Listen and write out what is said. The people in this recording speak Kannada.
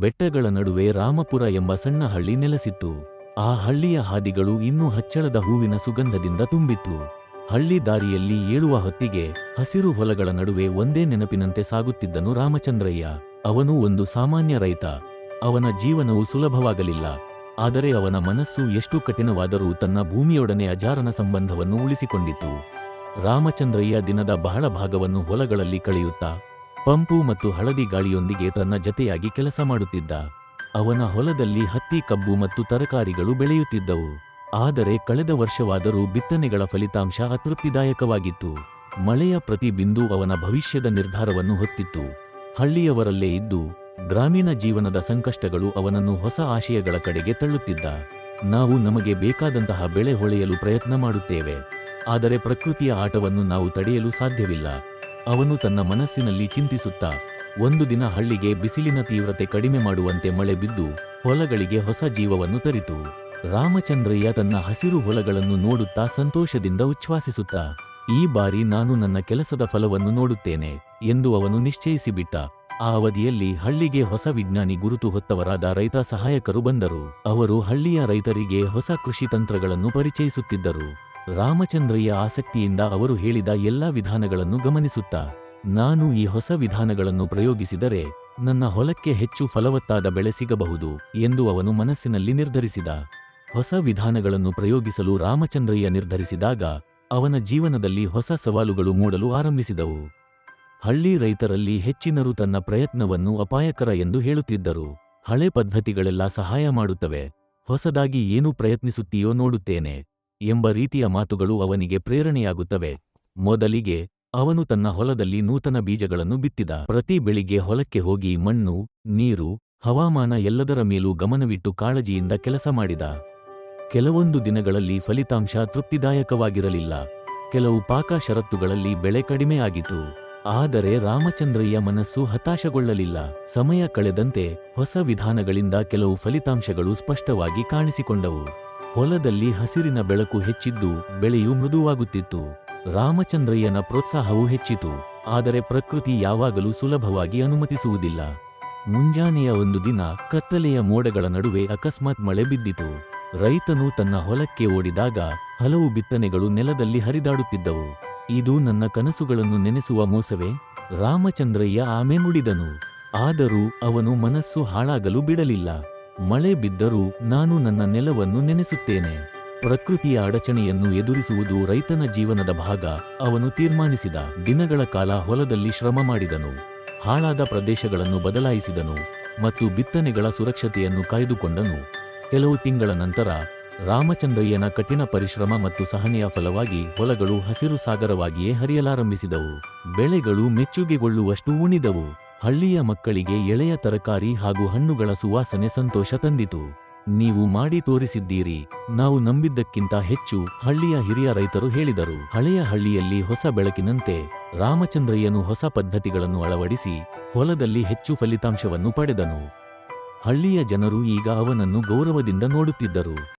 ಬೆಟ್ಟಗಳ ನಡುವೆ ರಾಮಪುರ ಎಂಬ ಸಣ್ಣ ಹಳ್ಳಿ ನೆಲೆಸಿತ್ತು. ಆ ಹಳ್ಳಿಯ ಹಾದಿಗಳು ಇನ್ನೂ ಹಚ್ಚಳದ ಹೂವಿನ ಸುಗಂಧದಿಂದ ತುಂಬಿತ್ತು. ಹಳ್ಳಿ ದಾರಿಯಲ್ಲಿ ಏಳುವ ಹೊತ್ತಿಗೆ ಹಸಿರು ಹೊಲಗಳ ನಡುವೆ ಒಂದೇ ನೆನಪಿನಂತೆ ಸಾಗುತ್ತಿದ್ದನು ರಾಮಚಂದ್ರಯ್ಯ. ಅವನು ಒಂದು ಸಾಮಾನ್ಯ ರೈತ. ಅವನ ಜೀವನವು ಸುಲಭವಾಗಲಿಲ್ಲ. ಆದರೆ ಅವನ ಮನಸ್ಸು ಎಷ್ಟು ಕಠಿಣವಾದರೂ ತನ್ನ ಭೂಮಿಯೊಡನೆ ಅಜಾರನ ಸಂಬಂಧವನ್ನು ಉಳಿಸಿಕೊಂಡಿತು. ರಾಮಚಂದ್ರಯ್ಯ ದಿನದ ಬಹಳ ಭಾಗವನ್ನು ಹೊಲಗಳಲ್ಲಿ ಕಳೆಯುತ್ತಾ ಪಂಪು ಮತ್ತು ಹಳದಿ ಗಾಳಿಯೊಂದಿಗೆ ತನ್ನ ಜತೆಯಾಗಿ ಕೆಲಸ ಮಾಡುತ್ತಿದ್ದ. ಅವನ ಹೊಲದಲ್ಲಿ ಹತ್ತಿ, ಕಬ್ಬು ಮತ್ತು ತರಕಾರಿಗಳು ಬೆಳೆಯುತ್ತಿದ್ದವು. ಆದರೆ ಕಳೆದ ವರ್ಷವಾದರೂ ಬಿತ್ತನೆಗಳ ಫಲಿತಾಂಶ ಅತೃಪ್ತಿದಾಯಕವಾಗಿತ್ತು. ಮಳೆಯ ಪ್ರತಿ ಬಿಂದು ಅವನ ಭವಿಷ್ಯದ ನಿರ್ಧಾರವನ್ನು ಹೊತ್ತಿತ್ತು. ಹಳ್ಳಿಯವರಲ್ಲೇ ಇದ್ದು, ಗ್ರಾಮೀಣ ಜೀವನದ ಸಂಕಷ್ಟಗಳು ಅವನನ್ನು ಹೊಸ ಆಶಯಗಳ ಕಡೆಗೆ ತಳ್ಳುತ್ತಿದ್ದ. ನಾವು ನಮಗೆ ಬೇಕಾದಂತಹ ಬೆಳೆ ಹೊಳೆಯಲು ಪ್ರಯತ್ನ ಮಾಡುತ್ತೇವೆ. ಆದರೆ ಪ್ರಕೃತಿಯ ಆಟವನ್ನು ನಾವು ತಡೆಯಲು ಸಾಧ್ಯವಿಲ್ಲ. ಅವನು ತನ್ನ ಮನಸ್ಸಿನಲ್ಲಿ ಚಿಂತಿಸುತ್ತಾ ಒಂದು ದಿನ ಹಳ್ಳಿಗೆ ಬಿಸಿಲಿನ ತೀವ್ರತೆ ಕಡಿಮೆ ಮಾಡುವಂತೆ ಮಳೆ ಬಿದ್ದು ಹೊಲಗಳಿಗೆ ಹೊಸ ಜೀವವನ್ನು ತರಿತು. ರಾಮಚಂದ್ರಯ್ಯ ತನ್ನ ಹಸಿರು ಹೊಲಗಳನ್ನು ನೋಡುತ್ತಾ ಸಂತೋಷದಿಂದ ಉಚ್ಛ್ವಾಸಿಸುತ್ತ, ಈ ಬಾರಿ ನಾನು ನನ್ನ ಕೆಲಸದ ಫಲವನ್ನು ನೋಡುತ್ತೇನೆ ಎಂದು ಅವನು ನಿಶ್ಚಯಿಸಿಬಿಟ್ಟ. ಆ ಅವಧಿಯಲ್ಲಿ ಹಳ್ಳಿಗೆ ಹೊಸ ವಿಜ್ಞಾನಿ ಗುರುತು ಹೊತ್ತವರಾದ ರೈತ ಸಹಾಯಕರು ಬಂದರು. ಅವರು ಹಳ್ಳಿಯ ರೈತರಿಗೆ ಹೊಸ ಕೃಷಿ ತಂತ್ರಗಳನ್ನು ಪರಿಚಯಿಸುತ್ತಿದ್ದರು. ರಾಮಚಂದ್ರಯ್ಯ ಆಸಕ್ತಿಯಿಂದ ಅವರು ಹೇಳಿದ ಎಲ್ಲಾ ವಿಧಾನಗಳನ್ನು ಗಮನಿಸುತ್ತಾ, ನಾನು ಈ ಹೊಸ ವಿಧಾನಗಳನ್ನು ಪ್ರಯೋಗಿಸಿದರೆ ನನ್ನ ಹೊಲಕ್ಕೆ ಹೆಚ್ಚು ಫಲವತ್ತಾದ ಬೆಳೆ ಸಿಗಬಹುದು ಎಂದು ಅವನು ಮನಸ್ಸಿನಲ್ಲಿ ನಿರ್ಧರಿಸಿದ. ಹೊಸ ವಿಧಾನಗಳನ್ನು ಪ್ರಯೋಗಿಸಲು ರಾಮಚಂದ್ರಯ್ಯ ನಿರ್ಧರಿಸಿದಾಗ ಅವನ ಜೀವನದಲ್ಲಿ ಹೊಸ ಸವಾಲುಗಳು ಮೂಡಲು ಆರಂಭಿಸಿದವು. ಹಳ್ಳಿ ರೈತರಲ್ಲಿ ಹೆಚ್ಚಿನರು ತನ್ನ ಪ್ರಯತ್ನವನ್ನು ಅಪಾಯಕರ ಎಂದು ಹೇಳುತ್ತಿದ್ದರು. ಹಳೆ ಪದ್ಧತಿಗಳೆಲ್ಲ ಸಹಾಯ ಮಾಡುತ್ತವೆ. ಹೊಸದಾಗಿ ಏನು ಪ್ರಯತ್ನಿಸುತ್ತೀಯೋ ನೋಡುತ್ತೇನೆ. ಎಂಬ ರೀತಿಯ ಮಾತುಗಳು ಅವನಿಗೆ ಪ್ರೇರಣೆಯಾಗುತ್ತವೆ. ಮೊದಲಿಗೆ ಅವನು ತನ್ನ ಹೊಲದಲ್ಲಿ ನೂತನ ಬೀಜಗಳನ್ನು ಬಿತ್ತಿದ. ಪ್ರತಿ ಬೆಳಿಗ್ಗೆ ಹೊಲಕ್ಕೆ ಹೋಗಿ ಮಣ್ಣು, ನೀರು, ಹವಾಮಾನ ಎಲ್ಲದರ ಮೇಲೂ ಗಮನವಿಟ್ಟು ಕಾಳಜಿಯಿಂದ ಕೆಲಸ ಮಾಡಿದ. ಕೆಲವೊಂದು ದಿನಗಳಲ್ಲಿ ಫಲಿತಾಂಶ ತೃಪ್ತಿದಾಯಕವಾಗಿರಲಿಲ್ಲ. ಕೆಲವು ಪಾಕ ಷರತ್ತುಗಳಲ್ಲಿ ಬೆಳೆ ಕಡಿಮೆಯಾಗಿತು ಆದರೆ ರಾಮಚಂದ್ರಯ್ಯ ಮನಸ್ಸು ಹತಾಶಗೊಳ್ಳಲಿಲ್ಲ. ಸಮಯ ಕಳೆದಂತೆ ಹೊಸ ವಿಧಾನಗಳಿಂದ ಕೆಲವು ಫಲಿತಾಂಶಗಳು ಸ್ಪಷ್ಟವಾಗಿ ಕಾಣಿಸಿಕೊಂಡವು. ಹೊಲದಲ್ಲಿ ಹಸಿರಿನ ಬೆಳಕು ಹೆಚ್ಚಿದ್ದು ಬೆಳೆಯು ಮೃದುವಾಗುತ್ತಿತ್ತು. ರಾಮಚಂದ್ರಯ್ಯನ ಪ್ರೋತ್ಸಾಹವೂ ಹೆಚ್ಚಿತು. ಆದರೆ ಪ್ರಕೃತಿ ಯಾವಾಗಲೂ ಸುಲಭವಾಗಿ ಅನುಮತಿಸುವುದಿಲ್ಲ. ಮುಂಜಾನೆಯ ಒಂದು ದಿನ ಕತ್ತಲೆಯ ಮೋಡಗಳ ನಡುವೆ ಅಕಸ್ಮಾತ್ ಮಳೆ ಬಿದ್ದಿತು. ರೈತನು ತನ್ನ ಹೊಲಕ್ಕೆ ಓಡಿದಾಗ ಹಲವು ಬಿತ್ತನೆಗಳು ನೆಲದಲ್ಲಿ ಹರಿದಾಡುತ್ತಿದ್ದವು. ಇದು ನನ್ನ ಕನಸುಗಳನ್ನು ನೆನೆಸುವ ಮೋಸವೇ? ರಾಮಚಂದ್ರಯ್ಯ ಆಮೆ ನುಡಿದನು ಆದರೂ ಅವನು ಮನಸ್ಸು ಹಾಳಾಗಲು ಬಿಡಲಿಲ್ಲ. ಮಳೆ ಬಿದ್ದರೂ ನಾನು ನನ್ನ ನೆಲವನ್ನು ನೆನೆಸುತ್ತೇನೆ. ಪ್ರಕೃತಿಯ ಅಡಚಣೆಯನ್ನು ಎದುರಿಸುವುದು ರೈತನ ಜೀವನದ ಭಾಗ, ಅವನು ತೀರ್ಮಾನಿಸಿದ ದಿನಗಳ ಕಾಲ ಹೊಲದಲ್ಲಿ ಶ್ರಮ ಮಾಡಿದನು. ಹಾಳಾದ ಪ್ರದೇಶಗಳನ್ನು ಬದಲಾಯಿಸಿದನು ಮತ್ತು ಬಿತ್ತನೆಗಳ ಸುರಕ್ಷತೆಯನ್ನು ಕಾಯ್ದುಕೊಂಡನು. ಕೆಲವು ತಿಂಗಳ ನಂತರ ರಾಮಚಂದ್ರಯ್ಯನ ಕಠಿಣ ಪರಿಶ್ರಮ ಮತ್ತು ಸಹನೆಯ ಫಲವಾಗಿ ಹೊಲಗಳು ಹಸಿರು ಸಾಗರವಾಗಿಯೇ ಹರಿಯಲಾರಂಭಿಸಿದವು. ಬೆಳೆಗಳು ಮೆಚ್ಚುಗೆಗೊಳ್ಳುವಷ್ಟು ಉಣಿದವು. ಹಳ್ಳಿಯ ಮಕ್ಕಳಿಗೆ ಎಳೆಯ ತರಕಾರಿ ಹಾಗೂ ಹಣ್ಣುಗಳ ಸುವಾಸನೆ ಸಂತೋಷ ತಂದಿತು. ನೀವು ಮಾಡಿ ತೋರಿಸಿದ್ದೀರಿ. ನಾವು ನಂಬಿದ್ದಕ್ಕಿಂತ ಹೆಚ್ಚು ಹಳ್ಳಿಯ ಹಿರಿಯ ರೈತರು ಹೇಳಿದರು. ಹಳೆಯ ಹಳ್ಳಿಯಲ್ಲಿ ಹೊಸ ಬೆಳಕಿನಂತೆ ರಾಮಚಂದ್ರಯ್ಯನು ಹೊಸ ಪದ್ಧತಿಗಳನ್ನು ಅಳವಡಿಸಿ ಹೊಲದಲ್ಲಿ ಹೆಚ್ಚು ಫಲಿತಾಂಶವನ್ನು ಪಡೆದನು. ಹಳ್ಳಿಯ ಜನರು ಈಗ ಅವನನ್ನು ಗೌರವದಿಂದ ನೋಡುತ್ತಿದ್ದರು.